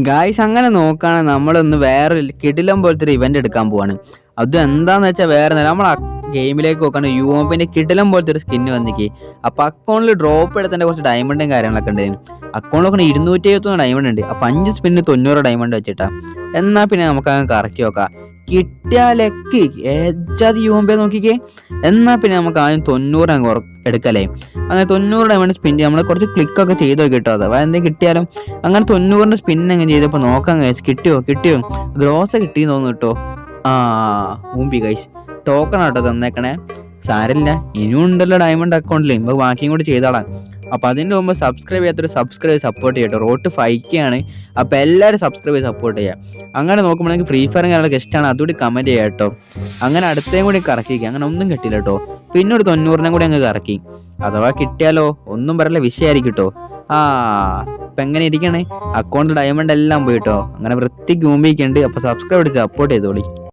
Guys അങ്ങനെ നോക്കുകയാണെങ്കിൽ നമ്മളൊന്ന് വേറെ കിടിലം പോലത്തെ ഒരു ഇവന്റ് എടുക്കാൻ പോവാണ്. അത് എന്താന്ന് വെച്ചാൽ വേറെ നമ്മൾ ഗെയിമിലേക്ക് നോക്കുകയാണെങ്കിൽ യു കിടിലം പോലത്തെ ഒരു സ്കിന്ന് വന്നിക്ക്. അപ്പൊ അക്കൗണ്ടിൽ ഡ്രോപ്പ് എടുത്തതിന്റെ കുറച്ച് ഡയമണ്ടും കാര്യങ്ങളൊക്കെ ഉണ്ട്. അക്കൗണ്ടിൽ നോക്കണ ഇരുന്നൂറ്റി എഴുപത്തൊന്ന് ഡയമണ്ട് ഉണ്ട്. അപ്പൊ അഞ്ച് സ്പിന്നിന് തൊണ്ണൂറ് ഡയമണ്ട് വെച്ചിട്ടാ. എന്നാ പിന്നെ നമുക്ക് അങ്ങ് കറക്കി നോക്കാം. കിട്ടിയാലൊക്കെ ഏജാതി യു എം പി നോക്കിക്കേ. എന്നാൽ പിന്നെ നമുക്ക് ആദ്യം തൊണ്ണൂറ് അങ്ങ് എടുക്കലേ അങ്ങനെ തൊണ്ണൂറ് ഡയമണ്ട് സ്പിൻ നമ്മൾ കുറച്ച് ക്ലിക്കൊക്കെ ചെയ്ത് അത്. അഥവാ എന്തെങ്കിലും കിട്ടിയാലും അങ്ങനെ തൊണ്ണൂറിന്റെ സ്പിൻ അങ്ങനെ ചെയ്തപ്പോൾ നോക്കാം കഴിച്ചു കിട്ടിയോ? കിട്ടിയോ? ഗ്രോസ് കിട്ടി തോന്നുന്നു കേട്ടോ. ആ ഊമ്പി കൈസ് ടോക്കൺ ആട്ടോ തന്നേക്കണേ. സാരില്ല ഇനിയും ഉണ്ടല്ലോ ഡയമണ്ട് അക്കൗണ്ടിൽ നമുക്ക് ബാക്കിയും കൂടി ചെയ്തോളാം. അപ്പൊ അതിന്റെ മുമ്പ് സബ്സ്ക്രൈബ് ചെയ്യാത്തൊരു സബ്സ്ക്രൈബ് സപ്പോർട്ട് ചെയ്യട്ടോ. റോട്ട് ഫൈക്കാണ് അപ്പൊ എല്ലാവരും സബ്സ്ക്രൈബ് സപ്പോർട്ട് ചെയ്യാം. അങ്ങനെ നോക്കുമ്പോഴെങ്കിൽ ഫ്രീ ഫയർ കാര്യങ്ങളൊക്കെ ഇഷ്ടമാണ് അതുകൂടി കമന്റ് ചെയ്യാം കേട്ടോ. അങ്ങനെ അടുത്തേം കൂടി കറക്കിക്കുക അങ്ങനെ ഒന്നും കിട്ടില്ല കേട്ടോ. പിന്നെ ഒരു തൊണ്ണൂറിനും കൂടി അങ്ങ് കറക്കി. അഥവാ കിട്ടിയാലോ ഒന്നും പറയല്ല വിഷയമായിരിക്കും കേട്ടോ. ആ ഇപ്പൊ എങ്ങനെ ഇരിക്കണേ? അക്കൗണ്ട് ഡയമണ്ട് എല്ലാം പോയിട്ടോ അങ്ങനെ വൃത്തിക്ക് മുമ്പിക്കുണ്ട് അപ്പൊ സബ്സ്ക്രൈബ് ചെയ്ത് സപ്പോർട്ട് ചെയ്തോളി.